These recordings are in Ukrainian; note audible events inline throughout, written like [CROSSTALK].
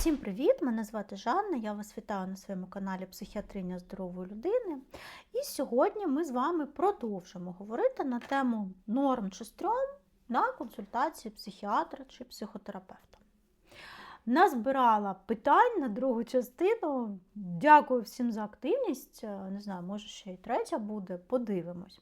Всім привіт! Мене звати Жанна. Я вас вітаю на своєму каналі Психіатриння здорової людини. І сьогодні ми з вами продовжимо говорити на тему норм чи стрьом на консультації психіатра чи психотерапевта. Назбирала питань на другу частину. Дякую всім за активність. Не знаю, може ще й третя буде, подивимось.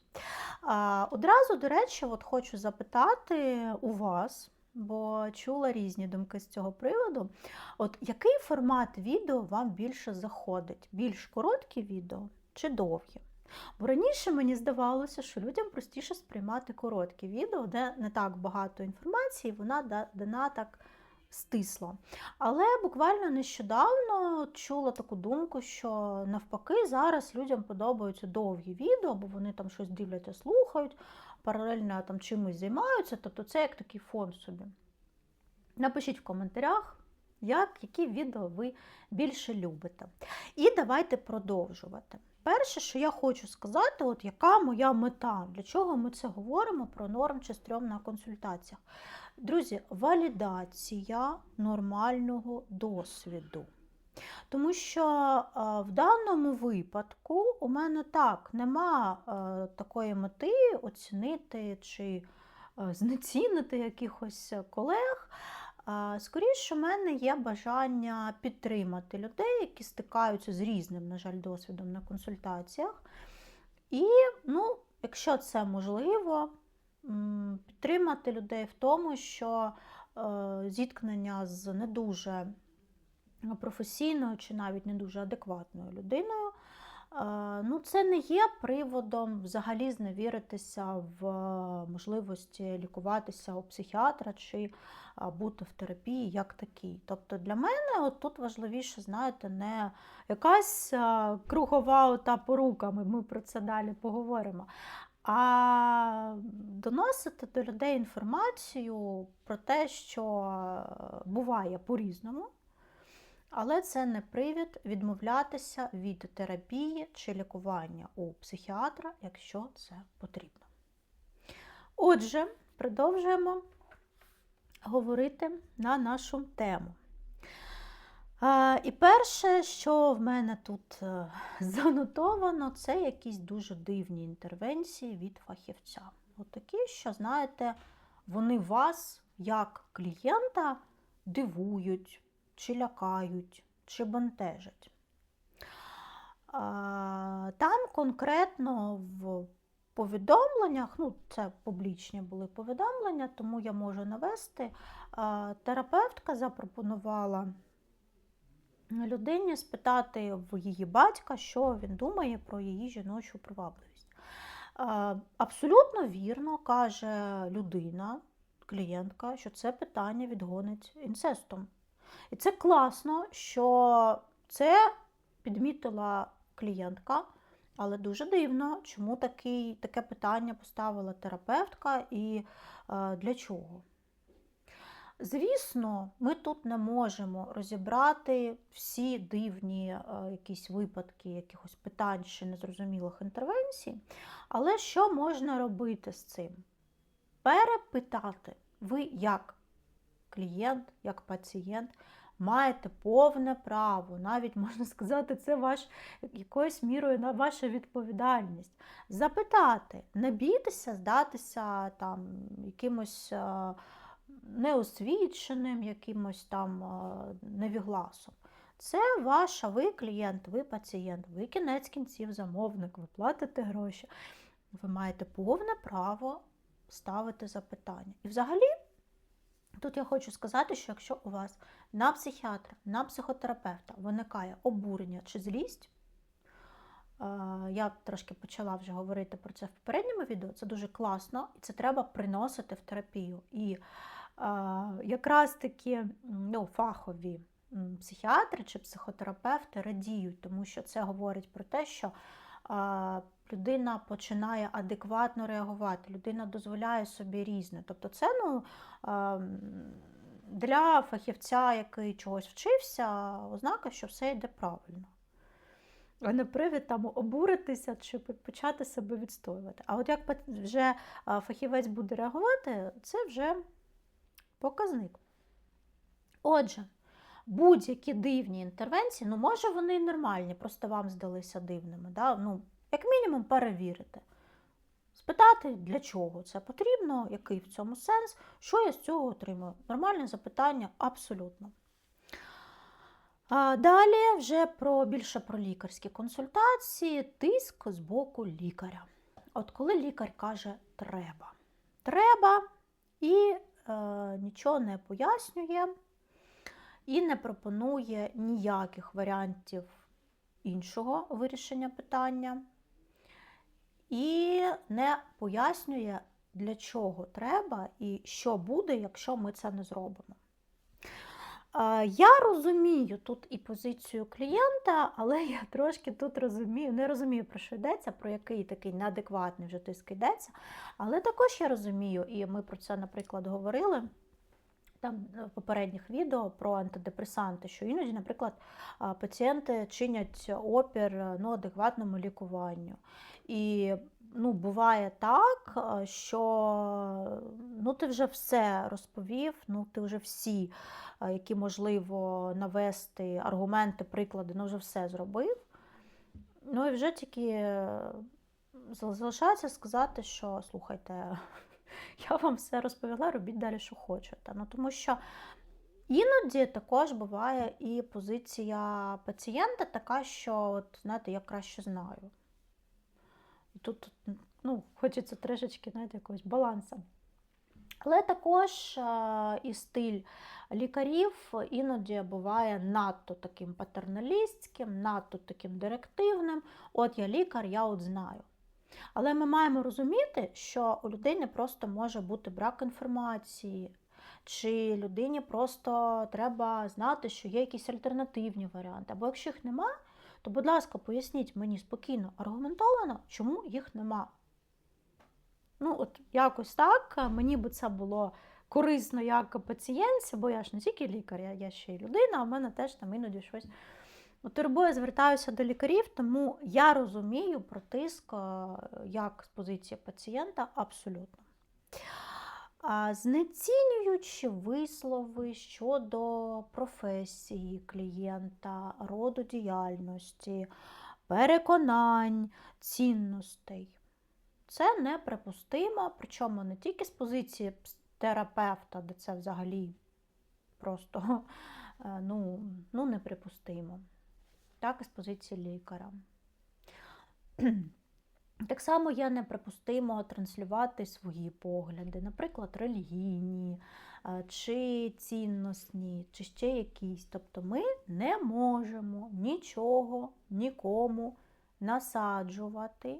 Одразу, до речі, от хочу запитати у вас бо чула різні думки з цього приводу. От який формат відео вам більше заходить? Більш короткі відео чи довгі? Бо раніше мені здавалося, що людям простіше сприймати короткі відео, де не так багато інформації, вона дана так стисло. Але буквально нещодавно чула таку думку, що навпаки зараз людям подобаються довгі відео, бо вони там щось дивляться, слухають, паралельно там чимось займаються, тобто це як такий фон собі. Напишіть в коментарях, як, які відео ви більше любите. І давайте продовжувати. Перше, що я хочу сказати, от яка моя мета, для чого ми це говоримо про норм чи стрьом на консультаціях. Друзі, валідація нормального досвіду. Тому що в даному випадку у мене так нема такої мети оцінити чи [LAUGHS] знецінити якихось колег. Скоріше, у мене є бажання підтримати людей, які стикаються з різним, на жаль, досвідом на консультаціях. І, ну, якщо це можливо, підтримати людей в тому, що зіткнення з не дуже професійною чи навіть не дуже адекватною людиною. Ну, Це не є приводом взагалі зневіритися в можливості лікуватися у психіатра чи бути в терапії як такій. Тобто для мене от тут важливіше, знаєте, не якась кругова ота порука, ми про це далі поговоримо. А доносити до людей інформацію про те, що буває по-різному. Але це не привід відмовлятися від терапії чи лікування у психіатра, якщо це потрібно. Отже, продовжуємо говорити на нашу тему. І перше, що в мене тут е, [LAUGHS] занотовано, це якісь дуже дивні інтервенції від фахівця. От такі, що, знаєте, вони вас як клієнта дивують чи лякають, чи бентежать. Там конкретно в повідомленнях, ну, це публічні були повідомлення, тому я можу навести, терапевтка запропонувала людині спитати в її батька, що він думає про її жіночу привабливість. Абсолютно вірно каже людина, клієнтка, що це питання відгонить інцестом. І це класно, що це підмітила клієнтка, але дуже дивно, чому такий, таке питання поставила терапевтка і е, для чого. Звісно, ми тут не можемо розібрати всі дивні е, якісь випадки, якихось питань чи незрозумілих інтервенцій. Але що можна робити з цим? Перепитати, ви як клієнт, як пацієнт, маєте повне право, навіть можна сказати, це ваш якоюсь мірою на ваша відповідальність. Запитати, не бійтеся, здатися там якимось неосвіченим, якимось там невігласом. Це ваша, ви клієнт, ви пацієнт, ви кінець кінців, замовник, ви платите гроші. Ви маєте повне право ставити запитання. І взагалі Тут я хочу сказати, що якщо у вас на психіатра, на психотерапевта виникає обурення чи злість, я трошки почала вже говорити про це в попередньому відео, це дуже класно, і це треба приносити в терапію. І якраз таки ну, фахові психіатри чи психотерапевти радіють, тому що це говорить про те, що людина починає адекватно реагувати, людина дозволяє собі різне. Тобто, це ну, для фахівця, який чогось вчився, ознака, що все йде правильно. А не привід там обуритися чи почати себе відстоювати. А от як вже фахівець буде реагувати, це вже показник. Отже, будь-які дивні інтервенції, ну, може, вони і нормальні, просто вам здалися дивними. Да? Ну, як мінімум, перевірити. Спитати, для чого це потрібно, який в цьому сенс, що я з цього отримую. Нормальне запитання абсолютно. Далі вже про більше про лікарські консультації, тиск з боку лікаря. От коли лікар каже треба. Треба і е, нічого не пояснює, і не пропонує ніяких варіантів іншого вирішення питання, і не пояснює, для чого треба і що буде, якщо ми це не зробимо. Я розумію тут і позицію клієнта, але [LAUGHS] я трошки тут розумію, не розумію, про що йдеться, про який такий неадекватний вже тиск йдеться. Але також я розумію, і ми про це, наприклад, говорили там в попередніх відео про антидепресанти, що іноді, наприклад, пацієнти чинять опір ну, адекватному лікуванню. І ну, буває так, що ну, ти вже все розповів, ну, ти вже всі, які можливо навести аргументи, приклади, ну вже все зробив. Ну і вже тільки е, залишається сказати, що слухайте, [LAUGHS] я вам все розповіла, робіть далі, що хочете. Ну, тому що іноді також буває і позиція пацієнта така, що, от, знаєте, я краще знаю. Тут ну, хочеться трошечки знаєте, якогось балансу. Але також е, і стиль лікарів іноді буває надто таким патерналістським, надто таким директивним. От я лікар, я от знаю. Але ми маємо розуміти, що у людини просто може бути брак інформації, чи людині просто треба знати, що є якісь альтернативні варіанти. Або якщо їх нема, то, будь ласка, поясніть мені спокійно, аргументовано, чому їх нема. Ну, от якось так, мені би це було корисно як пацієнтці, бо я ж не тільки лікар, я, я ще й людина, а в мене теж там іноді щось турбує, звертаюся до лікарів, тому я розумію про тиск е, як з позиції пацієнта абсолютно. Знецінюючи вислови щодо професії клієнта, роду діяльності, переконань, цінностей. Це неприпустимо, причому не тільки з позиції терапевта, де це взагалі просто [LAUGHS] е, ну, ну, неприпустимо, так і з позиції лікаря. [CLEARS THROAT] Так само є неприпустимо транслювати свої погляди, наприклад, релігійні, е, чи цінностні, чи ще якісь. Тобто ми не можемо нічого нікому насаджувати.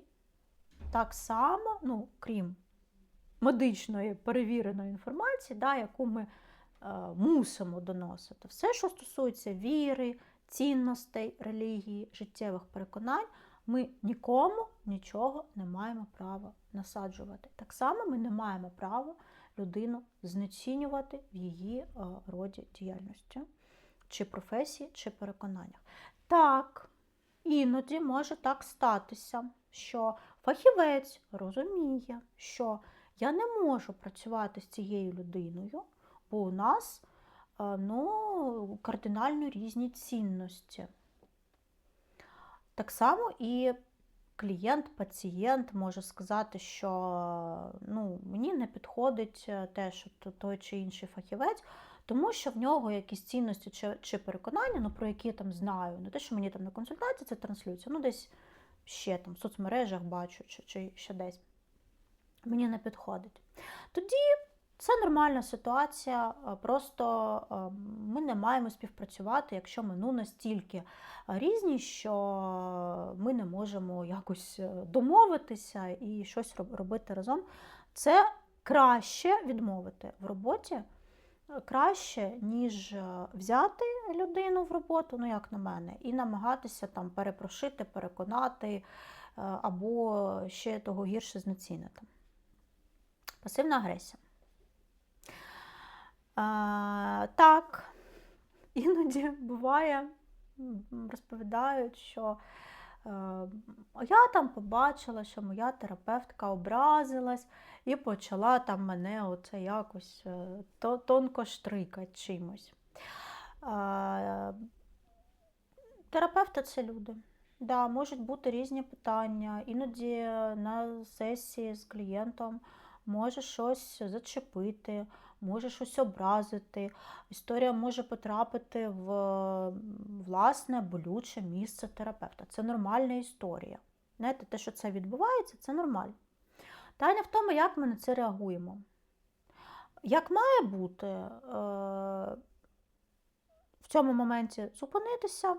Так само, ну, крім медичної перевіреної інформації, да, яку ми е, мусимо доносити. Все, що стосується віри, цінностей, релігії, життєвих переконань, ми нікому нічого не маємо права насаджувати. Так само ми не маємо права людину знецінювати в її е, роді діяльності, чи професії, чи переконаннях. Так, іноді може так статися, що фахівець розуміє, що я не можу працювати з цією людиною, бо у нас ну, кардинально різні цінності. Так само і клієнт, пацієнт може сказати, що ну, мені не підходить е, те, що той чи інший фахівець, тому що в нього якісь цінності чи, чи переконання, ну, про які я там знаю. Не те, що мені там на консультації це транслюється, ну десь ще там в соцмережах бачу, чи, чи ще десь. Мені не підходить. Тоді це нормальна ситуація, е, просто е, ми не маємо співпрацювати, якщо ми ну, настільки різні, що ми не можемо якось е, домовитися і щось робити разом. Це краще відмовити в роботі, краще, ніж взяти людину в роботу, ну як на мене, і намагатися там перепрошити, переконати або ще того гірше знецінити. Пасивна агресія. Так, іноді буває, розповідають, що е, я там побачила, що моя терапевтка образилась і почала там мене оце якось е, то- тонко штрикати чимось. Терапевти це люди. Да, можуть бути різні питання. Іноді на сесії з клієнтом може щось зачепити, може щось образити. Історія може потрапити в власне болюче місце терапевта. Це нормальна історія. Знаєте, те, що це відбувається, це нормально. Питання в тому, як ми на це реагуємо. Як має бути е, в цьому моменті зупинитися,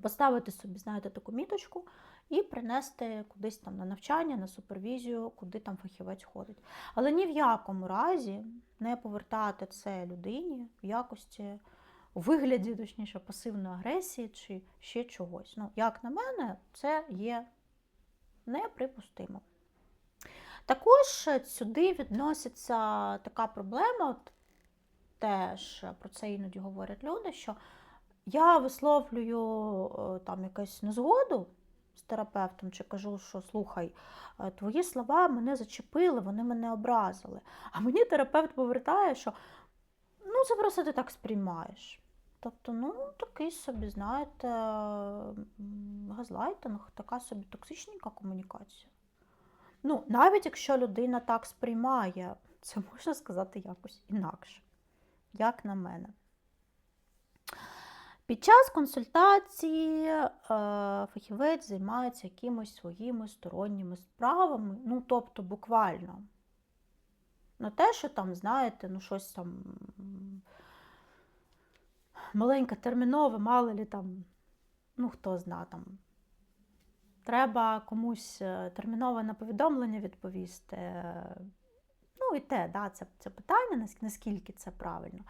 поставити собі, знаєте, таку міточку і принести кудись там на навчання, на супервізію, куди там фахівець ходить. Але ні в якому разі не повертати це людині в якості у вигляді, точніше, пасивної агресії чи ще чогось. Ну, як на мене, це є неприпустимо. Також сюди відноситься така проблема, от теж про це іноді говорять люди, що я висловлюю е, там якусь незгоду з терапевтом, чи кажу, що слухай, е, твої слова мене зачепили, вони мене образили. А мені терапевт повертає, що ну це просто ти так сприймаєш. Тобто, ну, такий собі, знаєте, газлайтинг, така собі токсичненька комунікація. Ну, навіть якщо людина так сприймає, це можна сказати якось інакше, як на мене. Під час консультації е, фахівець займається якимось своїми сторонніми справами, ну, тобто буквально. Не те, що там, знаєте, ну щось там маленьке термінове, мало лі там, ну хто зна там. Треба комусь е, термінове на повідомлення відповісти. Ну і те, да, це, це питання, наскільки це правильно.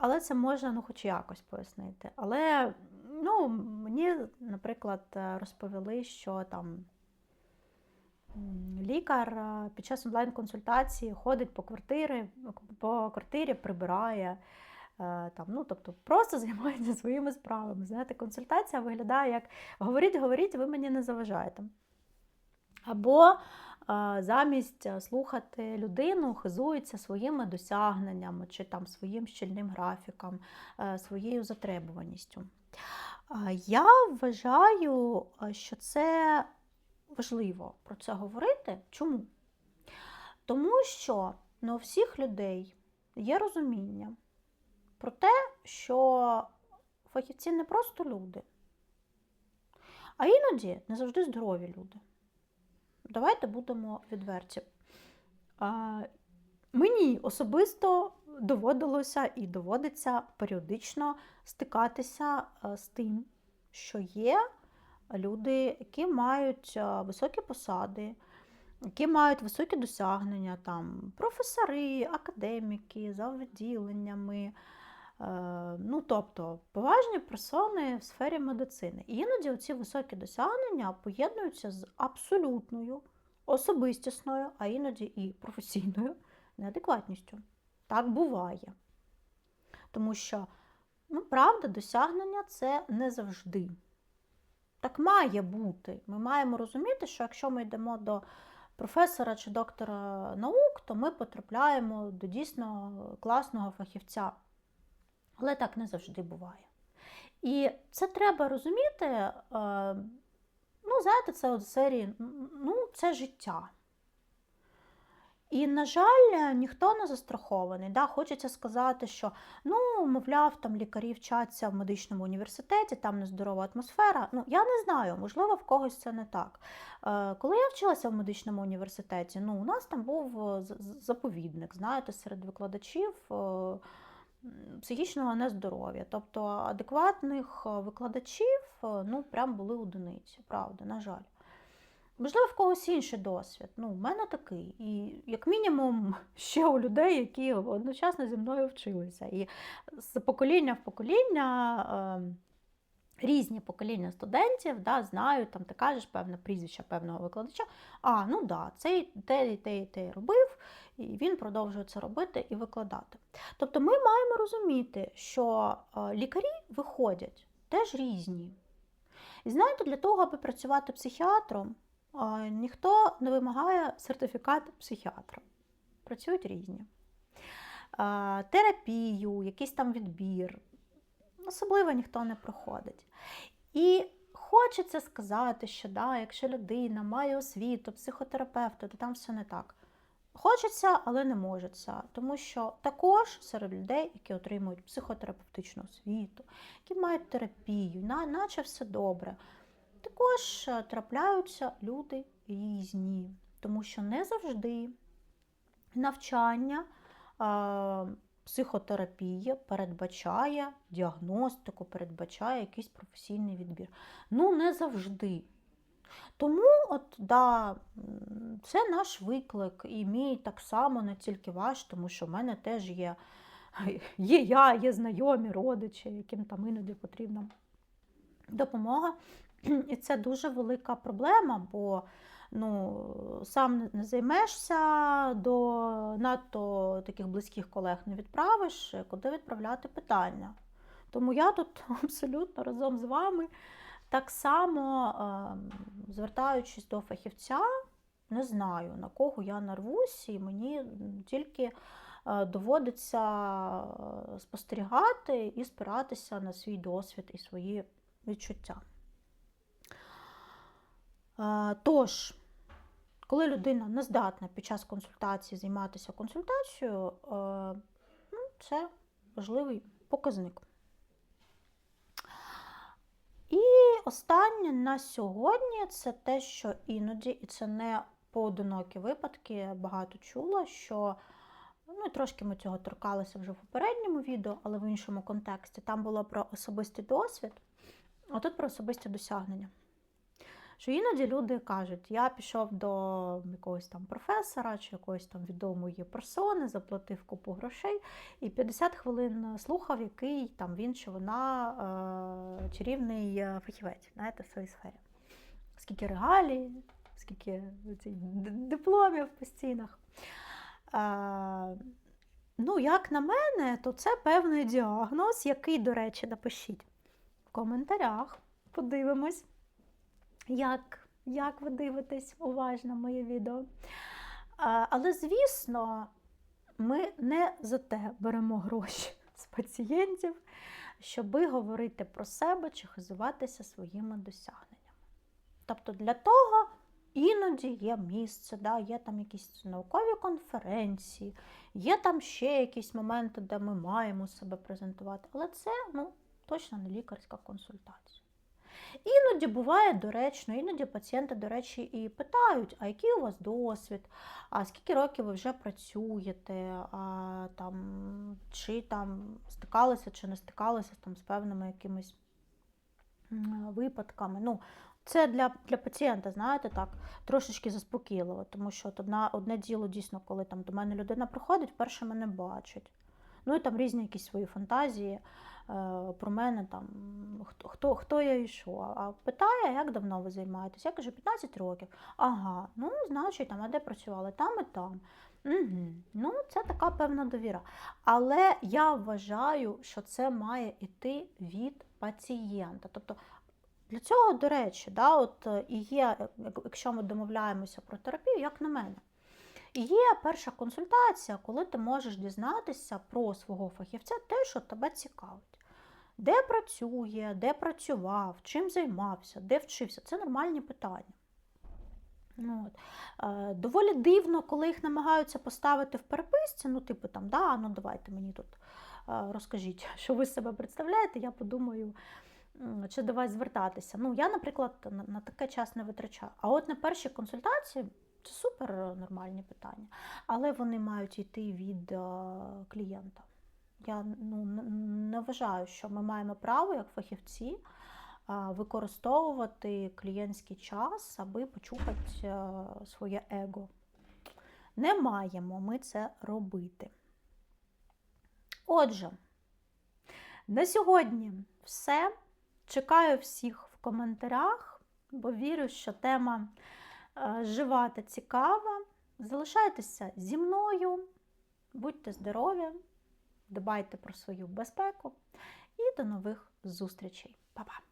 Але це можна ну, хоч якось пояснити. Але ну, мені, наприклад, розповіли, що там лікар е, під час онлайн-консультації ходить по квартирі, по квартирі прибирає. е, Там, ну, тобто просто [LAUGHS] займається своїми справами. Знаєте, консультація виглядає як говоріть, говоріть, ви мені не заважаєте. Або замість е, слухати людину, хизується своїми досягненнями чи там своїм щільним графіком, е, своєю затребуваністю. Я вважаю, е, що це важливо про це говорити. Чому? Тому що не у всіх людей є розуміння про те, що фахівці не просто люди, а іноді не завжди здорові люди. Давайте будемо відверті. Мені особисто доводилося і доводиться періодично стикатися е, з тим, що є люди, які мають е, високі посади, які мають високі досягнення, там, професори, академіки, за відділеннями. Е, Ну, тобто поважні персони в сфері медицини. І іноді ці високі досягнення поєднуються з абсолютною особистісною, а іноді і професійною неадекватністю. Так буває. Тому що, ну, правда, досягнення це не завжди. Так має бути. Ми маємо розуміти, що якщо ми йдемо до професора чи доктора наук, то ми потрапляємо до дійсно класного фахівця. Але так не завжди буває. І це треба розуміти. е, Ну, знаєте, це от серії, ну, це життя. І, на жаль, ніхто не застрахований. Да? Хочеться сказати, що ну, мовляв, там лікарі вчаться в медичному університеті, там нездорова атмосфера. Ну, я не знаю, можливо, в когось це не так. Е, Коли я вчилася в медичному університеті, ну, у нас там був заповідник, знаєте, серед викладачів. е, Психічного нездоров'я, тобто адекватних е, викладачів е, ну, прям були одиниці, правда, на жаль. Можливо, в когось інший досвід. Ну, в мене такий. І як мінімум [LAUGHS] ще у людей, які одночасно зі мною вчилися. І з покоління в покоління е, різні покоління студентів да, знають, там ти кажеш певне прізвище певного викладача. А, ну да, цей те те те робив, і він продовжує це робити і викладати. Тобто ми маємо розуміти, що е, лікарі виходять теж різні. І знаєте, для того, аби працювати психіатром, е, ніхто не вимагає сертифікат психіатра. Працюють різні. Е, Терапію, якийсь там відбір. особливо ніхто не проходить. І хочеться сказати, що да, якщо людина має освіту, психотерапевта, то там все не так. Хочеться, але не можеться, тому що також серед людей, які отримують психотерапевтичну освіту, які мають терапію, на- наче все добре, також е, трапляються люди різні, тому що не завжди навчання а, психотерапія передбачає діагностику, передбачає якийсь професійний відбір. Ну, не завжди. Тому, от, да, це наш виклик, і мій так само, не тільки ваш, тому що в мене теж є, [LAUGHS] є я, є знайомі, родичі, яким там іноді потрібна допомога. І це дуже велика проблема, бо ну, сам не займешся, до надто таких близьких колег не відправиш, куди відправляти питання. Тому я тут [LAUGHS] абсолютно разом з вами так само, е, звертаючись до фахівця, не знаю, на кого я нарвусь, і мені тільки е, доводиться е, спостерігати і спиратися на свій досвід і свої відчуття. Е, Тож, коли людина не здатна під час консультації займатися консультацією, ну, це важливий показник. І останнє на сьогодні це те, що іноді, і це не поодинокі випадки, я багато чула, що ну, трошки ми цього торкалися вже в попередньому відео, але в іншому контексті. Там було про особистий досвід, а тут про особисті досягнення. Що іноді люди кажуть, я пішов до якогось там професора чи якоїсь там відомої персони, заплатив купу грошей і 50 хвилин слухав, який там він чи вона е, чарівний е, фахівець знаєте, в своїй сфері. Скільки регалій, скільки цих дипломів по стінах. Е, ну, як на мене, то це певний діагноз, який, до речі, напишіть в коментарях. Подивимось як, як ви дивитесь уважно моє відео. Але, звісно, ми не за те беремо гроші [LAUGHS] з пацієнтів, щоби говорити про себе чи хизуватися своїми досягненнями. Тобто для того іноді є місце, да, є там якісь наукові конференції, є там ще якісь моменти, де ми маємо себе презентувати, але це ну, точно не лікарська консультація. Іноді буває доречно, іноді пацієнти, до речі, і питають, а який у вас досвід, а скільки років ви вже працюєте, а, там, чи там стикалися чи не стикалися там, з певними якимись випадками. Ну, це для, для пацієнта, знаєте, так, трошечки заспокійливо, тому що от одна, одне діло дійсно, коли там до мене людина приходить, вперше мене бачить. Ну і там різні якісь свої фантазії е, про мене, там, хто, хто, я і що. А питає, як давно ви займаєтесь? Я кажу, 15 років. Ага, ну, значить, там, а де працювали? Там і там. Угу. Ну, це така певна довіра. Але я вважаю, що це має йти від пацієнта. Тобто для цього, до речі, да, от е, і є, е, якщо ми домовляємося про терапію, як на мене. Є перша консультація, коли ти можеш дізнатися про свого фахівця те, що тебе цікавить. Де працює, де працював, чим займався, де вчився. Це нормальні питання. Ну, от. Е, Доволі дивно, коли їх намагаються поставити в переписці, ну, типу там, да, ну давайте мені тут е, розкажіть, [LAUGHS] що ви себе представляєте, я подумаю, чи до вас звертатися. Ну, я, наприклад, на, на таке час не витрачаю. А от на першій консультації це супер нормальні питання, але вони мають йти від е, клієнта. Я ну, не вважаю, що ми маємо право, як фахівці, використовувати клієнтський час, аби почухати е, своє его. Не маємо ми це робити. Отже, на сьогодні все. Чекаю всіх в коментарях, бо вірю, що тема е, жива та цікава. Залишайтеся зі мною, будьте здорові, дбайте про свою безпеку і до нових зустрічей. Па-па!